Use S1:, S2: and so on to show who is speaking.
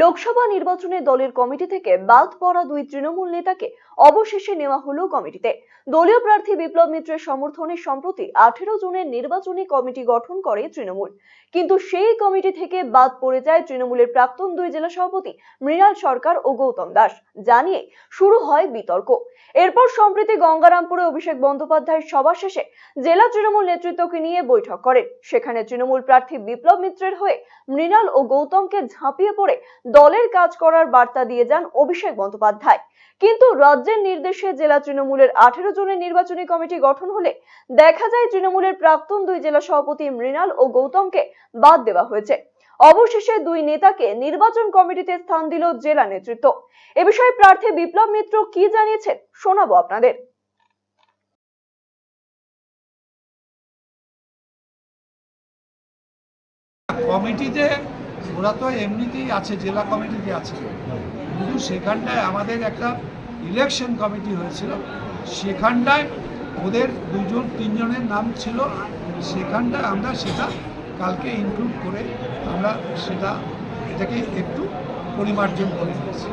S1: লোকসভা নির্বাচনে দলের কমিটি থেকে বাদ পড়া দুই তৃণমূল নেতাকে অবশেষে নেওয়া হলো কমিটিতে। দলীয় প্রার্থী বিপ্লব মিত্রের সমর্থনে সম্প্রতি আঠেরো জনের নির্বাচনী কমিটি গঠন করে তৃণমূল। কিন্তু সেই কমিটি থেকে বাদ পড়ে যায় তৃণমূলের প্রাক্তন দুই জেলা সভাপতি মৃণাল সরকার ও গৌতম দাস। জানিয়ে শুরু হয় বিতর্ক। এরপর সম্প্রতি গঙ্গারামপুরে অভিষেক বন্দ্যোপাধ্যায়ের সভা শেষে জেলা তৃণমূল নেতৃত্বকে নিয়ে বৈঠক করেন সেখানে তৃণমূল প্রার্থী বিপ্লব মিত্রের হয়ে মৃণাল ও গৌতমকে ঝাঁপিয়ে পড়ে দলের কাজ করার বার্তা দিয়ে যান অভিষেক বন্দ্যোপাধ্যায়। কিন্তু রাজ্যের নির্দেশে জেলা তৃণমূলের আঠেরো জনের নির্বাচনী কমিটি গঠন হলে দেখা যায় তৃণমূলের প্রাক্তন দুই জেলা সভাপতি মৃণাল ও গৌতমকে বাদ দেওয়া হয়েছে। অবশেষে দুই নেতাকে নির্বাচন কমিটিতে স্থান দিল জেলা নেতৃত্ব। এ বিষয়ে প্রার্থী বিপ্লব মিত্র কি জানিয়েছেন শোনাবো আপনাদের।
S2: কমিটিতে ওরা তো এমনিতেই আছে, জেলা কমিটিতে আছে। কিন্তু সেখানটায় আমাদের একটা ইলেকশন কমিটি হয়েছিল। সেখানটায় ওদের দুজন, তিনজনের নাম ছিল। সেখানটায় আমরা সেটা কালকে ইনক্লুড করে আমরা সেটা এটাকে একটু পরিমার্জন করে দিয়েছি